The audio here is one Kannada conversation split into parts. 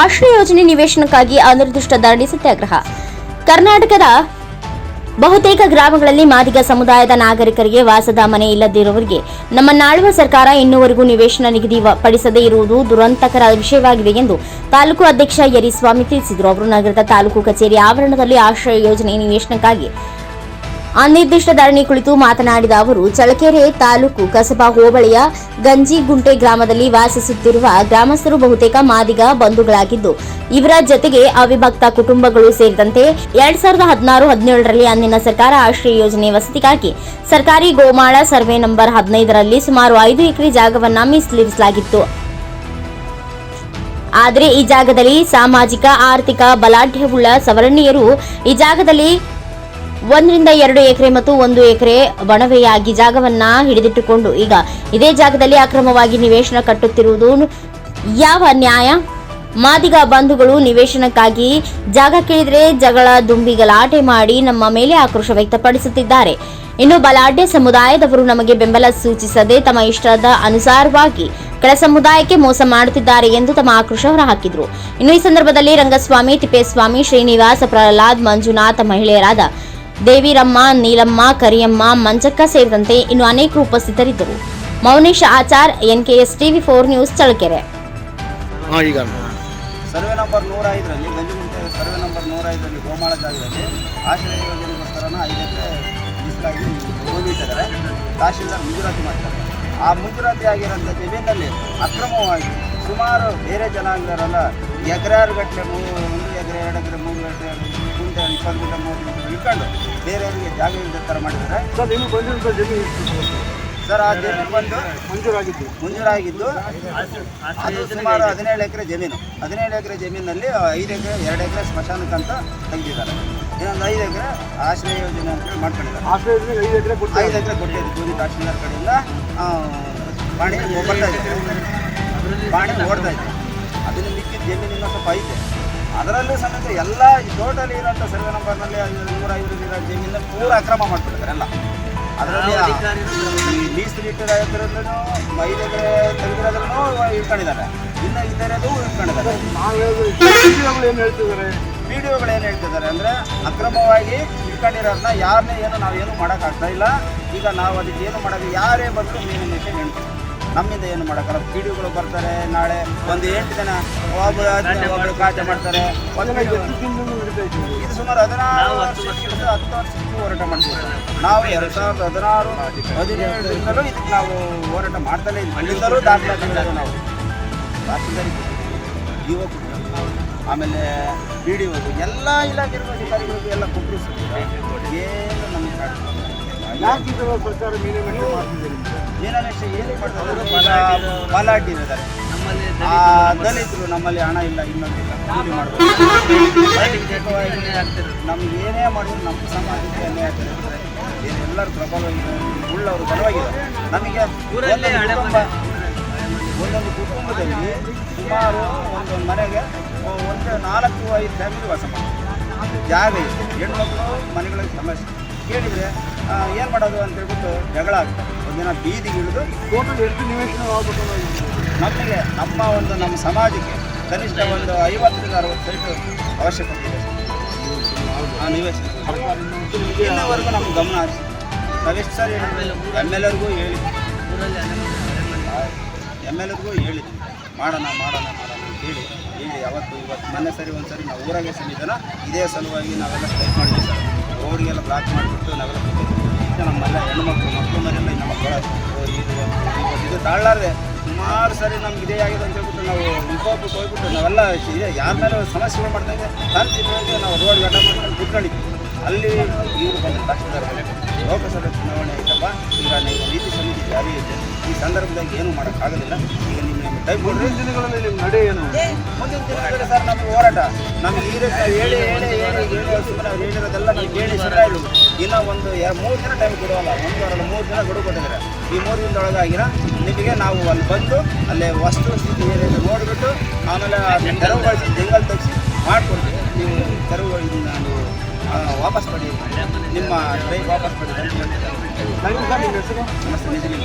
ಆಶ್ರಯ ಯೋಜನೆ ನಿವೇಶನಕ್ಕಾಗಿ ಅನಿರ್ದಿಷ್ಟ ಧರಣಿ ಸತ್ಯಾಗ್ರಹ. ಕರ್ನಾಟಕದ ಬಹುತೇಕ ಗ್ರಾಮಗಳಲ್ಲಿ ಮಾದಿಗ ಸಮುದಾಯದ ನಾಗರಿಕರಿಗೆ ವಾಸದ ಮನೆ ಇಲ್ಲದಿರುವವರಿಗೆ ನಮ್ಮ ನಾಳುವ ಸರ್ಕಾರ ಇನ್ನುವರೆಗೂ ನಿವೇಶನ ನಿಗದಿ ಪಡಿಸದೇ ಇರುವುದು ದುರಂತಕರ ವಿಷಯವಾಗಿದೆ ಎಂದು ತಾಲೂಕು ಅಧ್ಯಕ್ಷ ಯರಿಸ್ವಾಮಿ ತಿಳಿಸಿದರು. ಅವರು ನಗರದ ತಾಲೂಕು ಕಚೇರಿ ಆವರಣದಲ್ಲಿ ಆಶ್ರಯ ಯೋಜನೆ ನಿವೇಶನಕ್ಕಾಗಿ ಅನಿರ್ದಿಷ್ಟ ಧರಣಿ ಕುಳಿತು ಮಾತನಾಡಿದ ಅವರು ಚಳಕೆರೆ ತಾಲೂಕು ಕಸಬಾ ಹೋಬಳಿಯ ಗಂಜಿಗುಂಟೆ ಗ್ರಾಮದಲ್ಲಿ ವಾಸಿಸುತ್ತಿರುವ ಗ್ರಾಮಸ್ಥರು ಬಹುತೇಕ ಮಾದಿಗ ಬಂಧುಗಳಾಗಿದ್ದು, ಇವರ ಜೊತೆಗೆ ಅವಿಭಕ್ತ ಕುಟುಂಬಗಳು ಸೇರಿದಂತೆ ಎರಡ್ ಸಾವಿರದ ಹದಿನಾರು ಹದಿನೇಳರಲ್ಲಿ ಅಂದಿನ ಸರ್ಕಾರ ಆಶ್ರಯ ಯೋಜನೆ ವಸತಿಗಾಗಿ ಸರ್ಕಾರಿ ಗೋಮಾಳ ಸರ್ವೆ ನಂಬರ್ ಹದಿನೈದರಲ್ಲಿ ಸುಮಾರು ಐದು ಎಕರೆ ಜಾಗವನ್ನು ಮೀಸಲಿರಿಸಲಾಗಿತ್ತು. ಆದರೆ ಈ ಜಾಗದಲ್ಲಿ ಸಾಮಾಜಿಕ, ಆರ್ಥಿಕ ಬಲಾಢ್ಯವುಳ್ಳ ಸವರ್ಣೀಯರು ಈ ಜಾಗದಲ್ಲಿ ಒಂದರಿಂದ ಎರಡು ಎಕರೆ ಮತ್ತು ಒಂದು ಎಕರೆ ಬಣವೆಯಾಗಿ ಜಾಗವನ್ನ ಹಿಡಿದಿಟ್ಟುಕೊಂಡು ಈಗ ಇದೇ ಜಾಗದಲ್ಲಿ ಅಕ್ರಮವಾಗಿ ನಿವೇಶನ ಕಟ್ಟುತ್ತಿರುವುದು ಯಾವ ನ್ಯಾಯ? ಮಾದಿಗ ಬಂಧುಗಳು ನಿವೇಶನಕ್ಕಾಗಿ ಜಾಗ ಕೇಳಿದರೆ ಜಗಳ, ದುಂಬಿ, ಗಲಾಟೆ ಮಾಡಿ ನಮ್ಮ ಮೇಲೆ ಆಕ್ರೋಶ ವ್ಯಕ್ತಪಡಿಸುತ್ತಿದ್ದಾರೆ. ಇನ್ನು ಬಲಾಢ್ಯ ಸಮುದಾಯದವರು ನಮಗೆ ಬೆಂಬಲ ಸೂಚಿಸದೆ ತಮ್ಮ ಇಷ್ಟದ ಅನುಸಾರವಾಗಿ ಕೆಳ ಸಮುದಾಯಕ್ಕೆ ಮೋಸ ಮಾಡುತ್ತಿದ್ದಾರೆ ಎಂದು ತಮ್ಮ ಆಕ್ರೋಶ ಹೊರಹಾಕಿದರು. ಇನ್ನು ಈ ಸಂದರ್ಭದಲ್ಲಿ ರಂಗಸ್ವಾಮಿ, ತಿಪ್ಪೇಸ್ವಾಮಿ, ಶ್ರೀನಿವಾಸ, ಪ್ರಹ್ಲಾದ್, ಮಂಜುನಾಥ ಮಹಿಳೆಯರಾದ ದೇವಿರಮ್ಮ ನೀಲಮ್ಮ ಕರಿಯಮ್ಮ ಮಂಜಕ್ಕ ಸೇರಿದಂತೆ ಇನ್ನು ಅನೇಕರು ಉಪಸ್ಥಿತರಿದ್ದರು. Mounesh Achar NKS TV four news Challakere. Survey number ನೂರ ಐದರಲ್ಲಿ ಗಂಜುಗುಂಟೆ ಸರ್ವೆ ನಂಬರ್ ನೂರ ಐದರಲ್ಲಿ ಗೋಮಾಳ ಜಾಗದಲ್ಲಿ ಆಶ್ರಯ ಯೋಜನೆಗೋಸ್ಕರನ ಐದು ಎಕರೆ ಮೀಸಲಾಗಿ ಹೋಗಿಟ್ಟಿದ್ದಾರೆ ತಹಶೀಲ್ದಾರ್ ಮಂಜೂರಾತಿ ಮಾಡ್ತಾರೆ. ಆ ಮಂಜೂರಾತಿ ಆಗಿರೋಂಥ ಜಮೀನಲ್ಲಿ ಅಕ್ರಮವಾಗಿ ಸುಮಾರು ಬೇರೆ ಜನಾಂಗದವರೆಲ್ಲ ಎಕರಾರು ಗಟ್ಟಲೆ ಗುಂಟೆ ನಮ್ಮನ್ನು ಇಳ್ಕೊಂಡು ಬೇರೆ ಜಾಗ ಇಲ್ಲದ ಥರ ಮಾಡಿದ್ದಾರೆ. ಸರ್ ನಿಮಗೆ ಬಂದಿರೋ ಜಮೀನು ಸರ್? ಆ ಜಮೀನು ಬಂದು ಮಂಜೂರಾಗಿದ್ದು. ಮಂಜೂರಾಗಿದ್ದು ಅದು ಸುಮಾರು ಹದಿನೇಳು ಎಕರೆ ಜಮೀನು. ಹದಿನೇಳು ಎಕರೆ ಜಮೀನಲ್ಲಿ ಐದು ಎಕರೆ ಎರಡು ಎಕರೆ ಸ್ಮಶಾನಕ್ಕಂತ ತೆಗೆದಿದ್ದಾರೆ. ಇನ್ನೊಂದು ಐದು ಎಕರೆ ಆಶ್ರಯ ಯೋಜನೆ ಅಂತ ಮಾಡ್ಕೊಂಡಿದ್ದಾರೆ. ಆಶ್ರಯ ಐದು ಎಕರೆ ಕೊಟ್ಟು ಐದು ಎಕರೆ ಕೊಟ್ಟಿದ್ದು ಜೂನಿ ತಹಶೀಲ್ದಾರ್ ಕಡೆಯಿಂದ ಪಾಣಿ ಬರ್ತಾ ಇದೆ. ಪಾಣಿ ಓಡ್ತಾ ಇದೆ. ಅದನ್ನು ಮಿಕ್ಕಿದ ಜಮೀನು ಇನ್ನೂ ಸ್ವಲ್ಪ ಐತೆ. ಅದರಲ್ಲೂ ಸಮೇತ ಎಲ್ಲ ಟೋಟಲ್ ಇರೋಂಥ ಸರ್ವೆ ನಂಬರ್ನಲ್ಲಿ ನೂರ ಐವತ್ತು ಇರೋ ಜಮೀನ ಪೂರ ಅಕ್ರಮ ಮಾಡ್ಬಿಡ್ತಾರೆ ಎಲ್ಲ. ಅದರಲ್ಲಿ ಈ ಮೀಸಲಿಟ್ಟಿರೋದ್ರಲ್ಲೂ ಐದು ಎಕರೆ ತೆಗೆದಿರೋದ್ರೂ ಇಟ್ಕೊಂಡಿದ್ದಾರೆ. ಇನ್ನು ಇದ್ದರೆದು ಇಟ್ಕೊಂಡಿದ್ದಾರೆ. ನಾವು ಏನು ಹೇಳ್ತಿದ್ದಾರೆ ವಿಡಿಯೋಗಳು ಏನು ಹೇಳ್ತಿದ್ದಾರೆ ಅಂದರೆ ಅಕ್ರಮವಾಗಿ ಇಟ್ಕೊಂಡಿರೋದನ್ನ ಯಾರನ್ನೇ ಏನು ನಾವೇನು ಮಾಡೋಕ್ಕಾಗ್ತಾ ಇಲ್ಲ. ಈಗ ನಾವು ಅದಕ್ಕೆ ಏನು ಮಾಡೋದು? ಯಾರೇ ಬಂದರೂ ಮೀನಿನ ವಿಷಯ ಹೇಳ್ತೀವಿ ನಮ್ಮಿಂದ ಏನು ಮಾಡೋಕ್ಕಲ್ಲ ವಿಡಿಯೋಗಳು ಬರ್ತಾರೆ ನಾಳೆ ಒಂದು ಎಂಟು ಜನ ಒಬ್ಬರು ಒಬ್ಬರು ಖಾತೆ ಮಾಡ್ತಾರೆ. ಇದು ಸುಮಾರು ಹದಿನಾರು ವರ್ಷಕ್ಕಿಂತ ಹತ್ತು ವರ್ಷಕ್ಕೂ ಹೋರಾಟ ಮಾಡ್ತೀವಿ. ನಾವು ಎರಡು ಸಾವಿರದ ಹದಿನಾರು ಹದಿನೇಳರಿಂದಲೂ ಇದಕ್ಕೆ ನಾವು ಹೋರಾಟ ಮಾಡ್ತಲೇ ಇದ್ದೀವಿ. ಅಲ್ಲಿಂದಲೂ ದಾಖಲಾತಿಗಳು ನಾವು. ತಹಸೀಲ್ದಾರ್ ಯುವಕರು ಆಮೇಲೆ ಬಿ ಡಿ ಒದು ಎಲ್ಲ ಇಲಾಖೆ ಅಧಿಕಾರಿಗಳಿಗೂ ಎಲ್ಲ ಕೊಟ್ಟರು ಏನು ನಮಗೆ. ಯಾಕೆ ಸರ್ಕಾರ ಮೀನು ಮಾಡ್ತಿದ್ದೀರಿ ದಲಿತರು ನಮ್ಮಲ್ಲಿ ಹಣ ಇಲ್ಲ ಇನ್ನೊಂದಿಲ್ಲ ನಮ್ಗೆ ಏನೇ ಮಾಡಿದ್ರು ನಮ್ಮ ಸಮಾಜಕ್ಕೆ ಅನ್ಯಾಯ ಆಗ್ತದೆ ಎಲ್ಲರ ಪ್ರಬಲವಾಗಿದ್ದಾರೆ ಉಳ್ಳವರು ಬಲವಾಗಿದ್ದಾರೆ. ನಮಗೆ ಒಂದೊಂದು ಕುಟುಂಬ ಒಂದೊಂದು ಕುಟುಂಬದಲ್ಲಿ ಸುಮಾರು ಒಂದು ಮನೆಗೆ ಒಂದು ನಾಲ್ಕು ಐದು ಫ್ಯಾಮಿಲಿ ವಾಸ ಮಾಡ್ತಾರೆ. ಜಾಗ ಇದೆ. ಹೆಣ್ಮಕ್ಳು ಮನೆಗಳಿಗೆ ಸಮಸ್ಯೆ. ಕೇಳಿದರೆ ಏನು ಮಾಡೋದು ಅಂತ ಹೇಳ್ಬಿಟ್ಟು ಜಗಳ ಆಗ್ತದೆ ಒಂದಿನ ಬೀದಿಗೆ ಇಳಿದು ಟೋಟಲ್ ಎಷ್ಟು ನಿವೇಶನ ಆಗ್ಬೇಕು ನಮಗೆ ನಮ್ಮ ಒಂದು, ನಮ್ಮ ಸಮಾಜಕ್ಕೆ ಕನಿಷ್ಠ ಒಂದು ಐವತ್ತರಿಂದ ಅರವತ್ತು ಸೈಟು ಅವಶ್ಯಕತೆ ಇದೆ. ಆ ನಿವೇಶನ ಇನ್ನವರೆಗೂ ನಮ್ಮ ಗಮನ ಹರಿಸಿ. ನಾವೆಷ್ಟು ಸಾರಿ ಎಂ ಎಲ್ ಎರ್ಗೂ ಹೇಳಿ. ಎಂ ಎಲ್ ಎರ್ಗೂ ಹೇಳಿದ್ವಿ. ಮಾಡೋಣ ಮಾಡೋಣ ಮಾಡೋಣ ಹೇಳಿ. ಹೇಳಿ ಅವತ್ತು ಇವತ್ತು ಮೊನ್ನೆ ಸರಿ ಒಂದು ಸರಿ ನಾವು ಊರಾಗೆ ಸಲ್ಲಿದ್ದಾನ ಇದೇ ಸಲುವಾಗಿ ನಾವೆಲ್ಲ ಸ್ಟ್ರೈಕ್ ಮಾಡಿದ್ವಿ ಸರ್. ರೋಡ್ಗೆಲ್ಲ ಬ್ಲಾಕ್ ಮಾಡಿಬಿಟ್ಟು ಕೂತಿದ್ವಿ. ಈಗ ನಮ್ಮೆಲ್ಲ ಹೆಣ್ಮಕ್ಳು ಮಕ್ಕಳು ಮನೆಯಲ್ಲ ನಮ್ಮ ಇದು ಇದು- ತಾಳಲಾರ್ದೆ. ಸುಮಾರು ಸರಿ ನಮ್ಗೆ ಇದೇ ಆಗಿದೆ ಅಂತ ಹೇಳ್ಬಿಟ್ಟು ನಾವು ವಿಕೋಪಕ್ಕೆ ಹೋಗ್ಬಿಟ್ಟು ನಾವೆಲ್ಲ ಇದೆ ಯಾರ ಮೇಲೆ ಸಮಸ್ಯೆಗಳು ಮಾಡ್ದಂಗೆ ತಂತಿದ್ದಂಗೆ ನಾವು ರೋಡ್ ಗಡ್ಡ ಮಾಡ್ಕೊಂಡು ಕುತ್ಕೊಂಡಿದ್ವಿ. ಅಲ್ಲಿ ಇವರು ಬಂದ ತಕ್ಷಣ. ಲೋಕಸಭೆ ಚುನಾವಣೆ ಐತಪ್ಪ. ಈಗ ನೀತಿ ಸಮಿತಿ ಜಾರಿ ಇದೆ. ಈ ಸಂದರ್ಭದಾಗ ಏನು ಮಾಡೋಕ್ಕಾಗೋದಿಲ್ಲ. ಈಗ ನಿಮ್ಮ ಮುಂದಿನ ದಿನಗಳಲ್ಲಿ ನಿಮ್ಮ ನಡೆ ಏನು? ಮುಂದಿನ ದಿನಗಳಲ್ಲಿ ಸರ್ ನಮ್ಮ ಹೋರಾಟ. ನಮ್ಮ ಈ ರೀತಿ ನಾವು ಹೇಳಿ ಹೇಳಿ ಹೇಳಿ ಹೇಳಿ ಅವ್ರು ಹೇಳಿರೋದೆಲ್ಲ ಕೇಳಿ ಹೇಳಿ ಸುಳ್ಳಾಯಿತು ಇನ್ನೂ ಒಂದು ಎರಡು ಮೂರು ದಿನ ಟೈಮ್ ಕೊಡುವಲ್ಲ ಒಂದು ವಾರ ಮೂರು ದಿನ ಗಡುವು ಕೊಟ್ಟಿದ್ದಾರೆ ಈ ಮೂರು ದಿನದೊಳಗಾಗಿನ ನಿಮಗೆ ನಾವು ಅಲ್ಲಿ ಬಂದು ಅಲ್ಲೇ ವಸ್ತು ಸ್ಥಿತಿ ಏನಿದೆ ನೋಡಿಬಿಟ್ಟು ಆಮೇಲೆ ತೆರವುಗೊಳಿಸಿ ಜಂಗಲ್ ತೆಗೆಸಿ ಮಾಡಿಕೊಡ್ತೀವಿ ನೀವು ತೆರವುಗಳಿಂದ ನಾನು ವಾಪಸ್ ಪಡಿ ನಿಮ್ಮ ಡ್ರೈವ್ ವಾಪಸ್ ಪಡಿ ಸರ್ ನಮಸ್ತೆ Nijalinga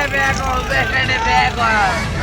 vai ver acontecer, ele.